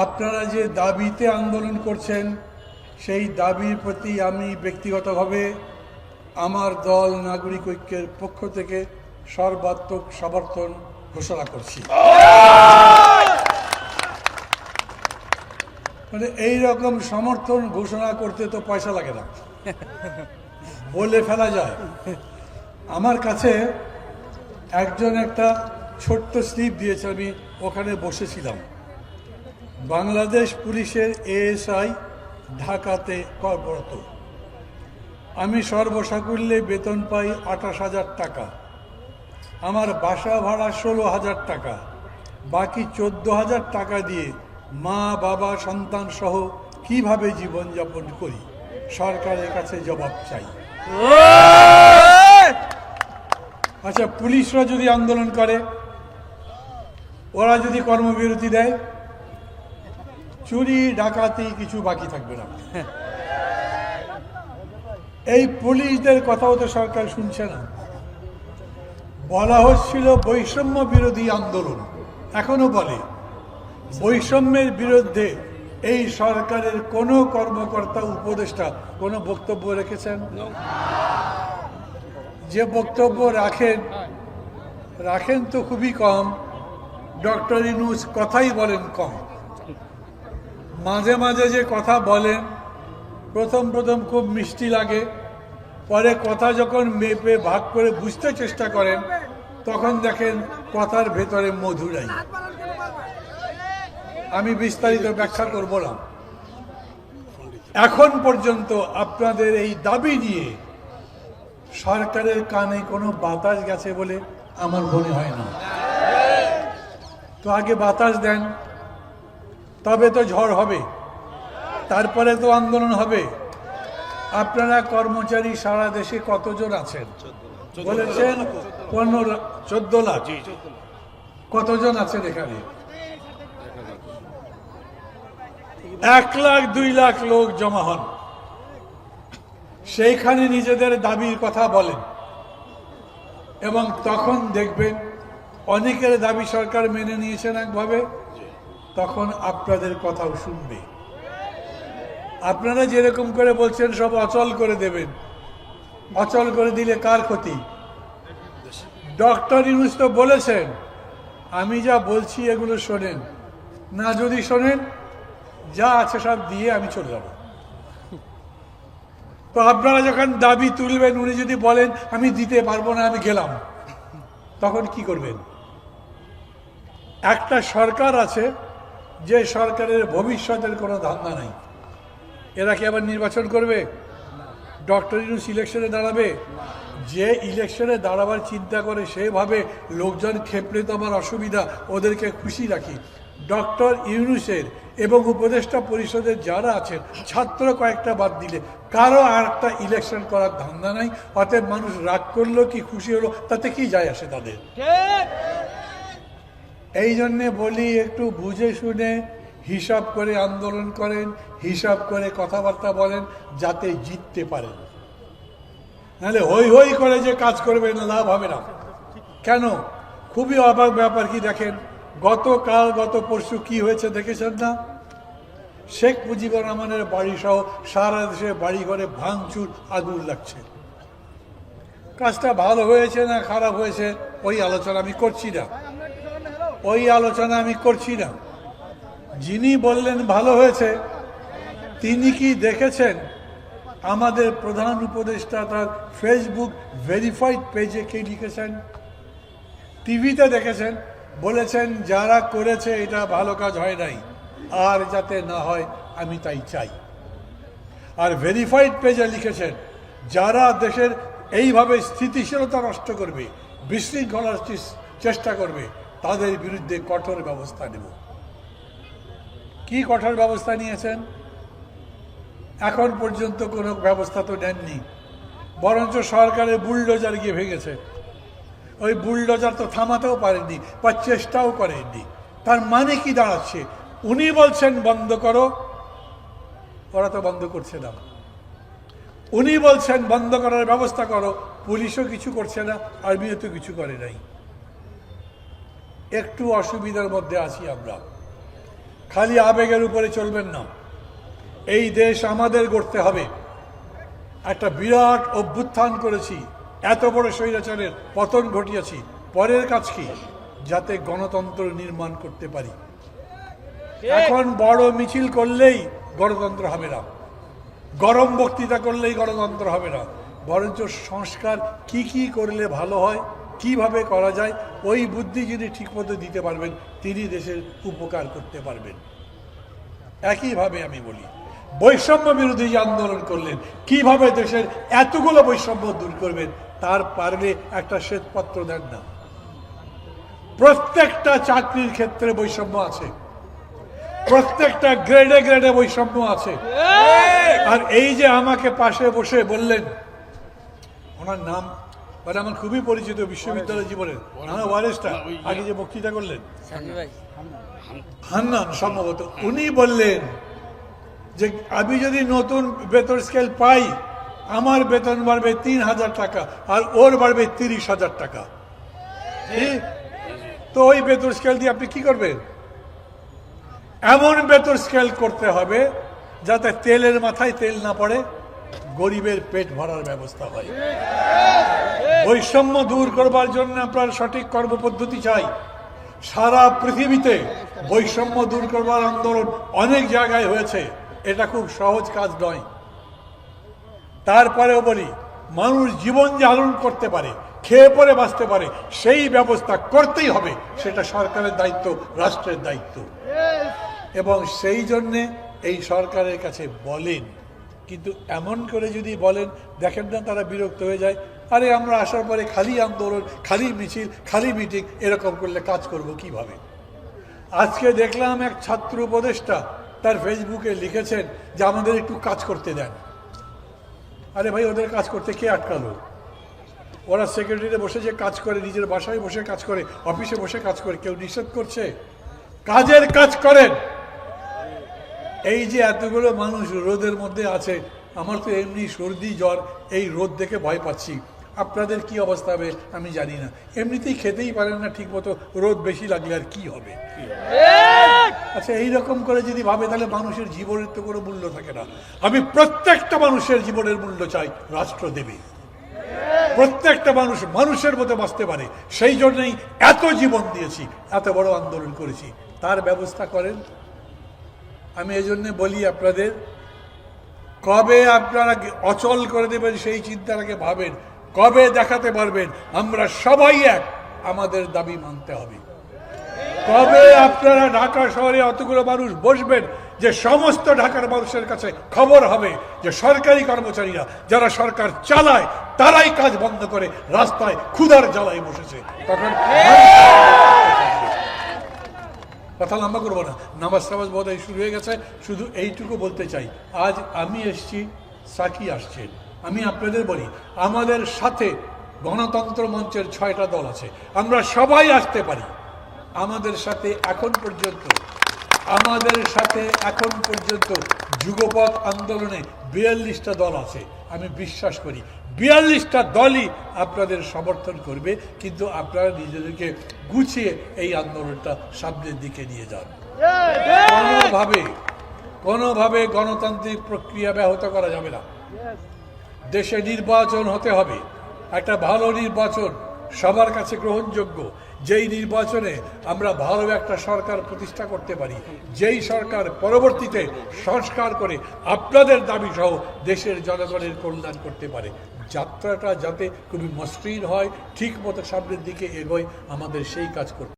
আপনারা যে দাবিতে আন্দোলন করছেন, সেই দাবির প্রতি আমি ব্যক্তিগতভাবে আমার দল নাগরিক ঐক্যের পক্ষ থেকে সর্বাত্মক সমর্থন ঘোষণা করছি। মানে এই রকম সমর্থন ঘোষণা করতে তো পয়সা লাগে না। বলে ফেলা যায়। আমার কাছে একজন একটা ছোট্ট স্লিপ দিয়েছে, আমি ওখানে বসেছিলাম। বাংলাদেশ পুলিশের এএসআই ঢাকাতে কর্মরত। আমি সর্বসাকুল্যে বেতন পাই আঠাশ হাজার টাকা। আমার বাসা ভাড়া ষোলো হাজার টাকা। বাকি চোদ্দ হাজার টাকা দিয়ে মা, বাবা, সন্তান সহ কীভাবে জীবনযাপন করি? সরকারের কাছে জবাব চাই। আচ্ছা পুলিশরা যদি আন্দোলন করে, ওরা যদি কর্মবিরতি দেয় চুরি, ডাকাতি কিছু বাকি থাকবে না। এই পুলিশদের কথাও তো সরকার শুনছে না। বলা হচ্ছিল বৈষম্য বিরোধী আন্দোলন। এখনও বলে, বৈষম্যের বিরুদ্ধে এই সরকারের কোনো কর্মকর্তা, উপদেষ্টা কোনো বক্তব্য রেখেছেন? যে বক্তব্য রাখেন রাখেন তো খুবই কম। ডক্টর ইনুস কথাই বলেন কম। মাঝে মাঝে যে কথা বলেন প্রথম প্রথম খুব মিষ্টি লাগে। পরে কথা যখন মেপে ভাগ করে বুঝতে চেষ্টা করেন, তখন দেখেন কথার ভেতরে মধুরাই আমি বিস্তারিত ব্যাখ্যা করব না। এখন পর্যন্ত আপনাদের এই দাবি নিয়ে সরকারের কানে কোনো বাতাস গেছে বলে আমার মনে হয় না। তো আগে বাতাস দেন। তবে তো ঝড় হবে। তারপরে তো আন্দোলন হবে। আপনারা কর্মচারী সারা দেশে কতজন আছেন? বলেছেন পনেরো চোদ্দ লাখ। কতজন আছেন এখানে? এক লাখ দুই লাখ লোক জমা হন। সেইখানে নিজেদের দাবির কথা বলেন। এবং তখন দেখবেন অনেকের দাবি সরকার মেনে নিয়েছেন একভাবে। তখন আপনাদের কথাও শুনবে। আপনারা যেরকম করে বলছেন, সব অচল করে দেবেন। অচল করে দিলে কার ক্ষতি? ডক্টর ইউনুস তো বলেছেন, আমি যা বলছি এগুলো শোনেন। না যদি শোনেন, যা আছে সব দিয়ে আমি চলে যাব। তো আপনারা যখন দাবি তুলবেন, উনি যদি বলেন, আমি দিতে পারব না, আমি গেলাম, তখন কি করবেন? একটা সরকার আছে যে সরকারের ভবিষ্যতের কোনো ধান্দা নাই। এরা কি আবার নির্বাচন করবে? ডক্টর ইউনুস ইলেকশনে দাঁড়াবে। যে ইলেকশনে দাঁড়াবার চিন্তা করে সেভাবে লোকজন খেপলে তো আমার অসুবিধা, ওদেরকে খুশি রাখি। ডক্টর ইউনুসের এবং উপদেষ্টা পরিষদের যারা আছেন, ছাত্র কয়েকটা বাদ দিলে, কারও আর একটা ইলেকশন করার ধান্দা নাই। অতএব মানুষ রাগ করল কি, খুশি হলো, তাতে কি যায় আসে তাদের? এই জন্যে বলি, একটু বুঝে শুনে হিসাব করে আন্দোলন করেন, হিসাব করে কথাবার্তা বলেন, যাতে জিততে পারেন। নাহলে হই হই করে যে কাজ করবেন লাভ হবে না। কেন? খুবই অবাক ব্যাপার কি দেখেন, গতকাল, গত পরশু কি হয়েছে দেখেছেন না? শেখ মুজিবুর রহমানের বাড়ি সহ সারা দেশে বাড়ি ঘরে ভাঙচুর, আগুন লাগছে। কাজটা ভালো হয়েছে না খারাপ হয়েছে, ওই আলোচনা আমি করছি না। ওই আলোচনা আমি করছি না। যিনি বললেন ভালো হয়েছে, তিনি কি দেখেছেন? আমাদের প্রধান উপদেষ্টা তার ফেসবুক ভেরিফাইড পেজে কি লিখেছেন? টিভিতে দেখেছেন, বলেছেন, যারা করেছে, এটা ভালো কাজ হয় নাই। আর যাতে না হয়, আমি তাই চাই। আর ভেরিফাইড পেজে লিখেছেন, যারা দেশের এইভাবে স্থিতিশীলতা নষ্ট করবে, বিশৃঙ্খলার চেষ্টা করবে তাদের বিরুদ্ধে কঠোর ব্যবস্থা নেব। কি কঠোর ব্যবস্থা নিয়েছেন? এখন পর্যন্ত কোনো ব্যবস্থা তো নেননি। বরঞ্চ সরকারের বুলডোজার গিয়ে ভেঙেছে। ওই বুলডোজার তো থামাতেও পারেননি বা চেষ্টাও করেননি। তার মানে কি দাঁড়াচ্ছে? উনি বলছেন, বন্ধ করো। ওরা তো বন্ধ করছে না। উনি বলছেন, বন্ধ করার ব্যবস্থা করো। পুলিশও কিছু করছে না, আর্মিও তো কিছু করে নাই। একটু অসুবিধার মধ্যে আছি আমরা। খালি আবেগের উপরে চলবেন না। এই দেশ আমাদের গড়তে হবে। একটা বিরাট অভ্যুত্থান করেছি। এত বড় স্বৈরাচারের পতন ঘটিয়েছি। পরের কাজ কি? যাতে গণতন্ত্র নির্মাণ করতে পারি। এখন বড় মিছিল করলেই গণতন্ত্র হবে না। গরম বক্তৃতা করলেই গণতন্ত্র হবে না। বরঞ্চ সংস্কার কি কি করলে ভালো হয় কীভাবে করা যায় ওই বুদ্ধি যিনি ঠিকমতো দিতে পারবেন তিনি দেশের উপকার করতে পারবেন। একইভাবে আমি বলি বৈষম্য বিরোধী যে আন্দোলন করলেন কীভাবে দেশের এতগুলো বৈষম্য দূর করবেন তার পারলে একটা শ্বেতপত্র দেন না। প্রত্যেকটা চাকরির ক্ষেত্রে বৈষম্য আছে। প্রত্যেকটা গ্রেডে গ্রেডে বৈষম্য আছে। আর এই যে আমাকে পাশে বসে বললেন ওনার নাম মানে আমার খুবই পরিচিত বিশ্ববিদ্যালয় জীবনের। হ্যাঁ ওয়ারেসটা আগে যে বক্তৃতা করলেন। হান্নান সম্ভবত। উনি বললেন যে আমি যদি নতুন বেতন স্কেল পাই আমার বেতন বাড়বে তিন হাজার টাকা আর ওর বাড়বে তিরিশ হাজার টাকা। ঠিক? তো ওই বেতন স্কেল দিয়ে আপনি কি করবেন? এমন বেতন স্কেল করতে হবে যাতে তেলের মাথায় তেল না পড়ে গরিবের পেট ভরার ব্যবস্থা হয়। বৈষম্য দূর করবার জন্য আপনার সঠিক কর্মপদ্ধতি চাই। সারা পৃথিবীতে বৈষম্য দূর করবার আন্দোলন অনেক জায়গায় হয়েছে। এটা খুব সহজ কাজ নয়। তারপরেও বলি, মানুষ জীবন ধারণ করতে পারে, খেয়ে পরে বাঁচতে পারে, সেই ব্যবস্থা করতেই হবে, সেটা সরকারের দায়িত্ব, রাষ্ট্রের দায়িত্ব। এবং সেই জন্যে এই সরকারের কাছে বলেন। কিন্তু এমন করে যদি বলেন, দেখেন না তারা বিরক্ত হয়ে যায় আরে আমরা আসার পরে খালি আন্দোলন, খালি মিছিল, খালি মিটিং, এরকম করলে কাজ করব কীভাবে? আজকে দেখলাম এক ছাত্র উপদেষ্টা তার ফেসবুকে লিখেছেন যে আমাদের একটু কাজ করতে দেন। আরে ভাই, ওদের কাজ করতে কে আটকালো? ওরা সেক্রেটারিতে বসে যে কাজ করে, নিজের বাসায় বসে কাজ করে অফিসে বসে কাজ করে, কেউ নিষেধ করছে? কাজের কাজ করেন। এই যে এতগুলো মানুষ রোদের মধ্যে আছে, আমার তো এমনি সর্দি, জ্বর, এই রোদ দেখে ভয় পাচ্ছি। আপনাদের কি অবস্থা হবে আমি জানি না। এমনিতেই খেতেই পারেন না ঠিক মতো রোদ বেশি লাগলে আর কি হবে? আচ্ছা এই রকম করে যদি ভাবে, তাহলে মানুষের জীবনের তো কোনো মূল্য থাকে না। আমি প্রত্যেকটা মানুষের জীবনের মূল্য চাই রাষ্ট্র দেবে। প্রত্যেকটা মানুষ মানুষের মতো বাঁচতে পারে। সেই জন্যই এত জীবন দিয়েছি, এত বড় আন্দোলন করেছি। তার ব্যবস্থা করেন। আমি এই জন্যে বলি আপনাদের, কবে আপনারা অচল করে দেবেন সেই চিন্তাটাকে ভাবেন। কবে দেখাতে পারবেন? আমরা সবাই এক। আমাদের দাবি মানতে হবে। কবে আপনারা ঢাকা শহরে অতগুলো মানুষ বসবেন যে সমস্ত ঢাকার মানুষের কাছে খবর হবে? যে সরকারি কর্মচারীরা, যারা সরকার চালায়, তারাই কাজ বন্ধ করে রাস্তায় ক্ষুধার জ্বালায় বসেছে। তখন কথা লম্বা করব না। নামাজ টামাজ বোধ শুরু হয়ে গেছে। শুধু এইটুকু বলতে চাই। আজ আমি এসছি সাকি আসছেন। আমি আপনাদের বলি আমাদের সাথে গণতন্ত্র মঞ্চের ছয়টা দল আছে। আমরা সবাই আসতে পারি। আমাদের সাথে এখন পর্যন্ত আমাদের সাথে এখন পর্যন্ত যুগপথ আন্দোলনে বিয়াল্লিশটা দল আছে। আমি বিশ্বাস করি বিয়াল্লিশটা দলই আপনাদের সমর্থন করবে কিন্তু আপনারা নিজেদেরকে গুছিয়ে এই আন্দোলনটা সামনের দিকে নিয়ে যান। কোনোভাবে কোনোভাবে গণতান্ত্রিক প্রক্রিয়া ব্যাহত করা যাবে না। দেশে নির্বাচন হতে হবে। একটা ভালো নির্বাচন সবার কাছে গ্রহণযোগ্য। যেই নির্বাচনে আমরা ভালো একটা সরকার প্রতিষ্ঠা করতে পারি, যেই সরকার পরবর্তীতে সংস্কার করে আপনাদের দাবি সহ দেশের জনগণের কল্যাণ করতে পারে। যাত্রাটা যাতে খুবই মসৃণ হয়, ঠিক মতো সামনের দিকে এগোয়, আমাদের সেই কাজ করতে